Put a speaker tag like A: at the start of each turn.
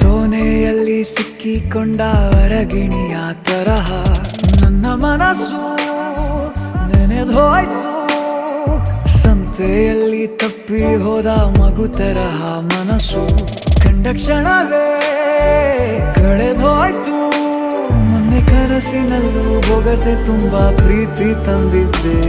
A: ಸೋನೆಯಲ್ಲಿ ಸಿಕ್ಕಿಕೊಂಡ ಹೊರಗಿಣಿಯ ತರಹ ನನ್ನ ಮನಸ್ಸು ನೆನೆದೋಯ್ತು. ಸಂತೆಯಲ್ಲಿ ತಪ್ಪಿ ಹೋದ ಮಗು ತರಹ ಮನಸ್ಸು ಕಂಡ ಕ್ಷಣವೇ ಕಳೆದೋಯ್ತು. ಮೊನ್ನೆ ಕನಸಿನಲ್ಲೂ ಬೊಗಸೆ ತುಂಬಾ ಪ್ರೀತಿ ತಂದಿದ್ದೆ.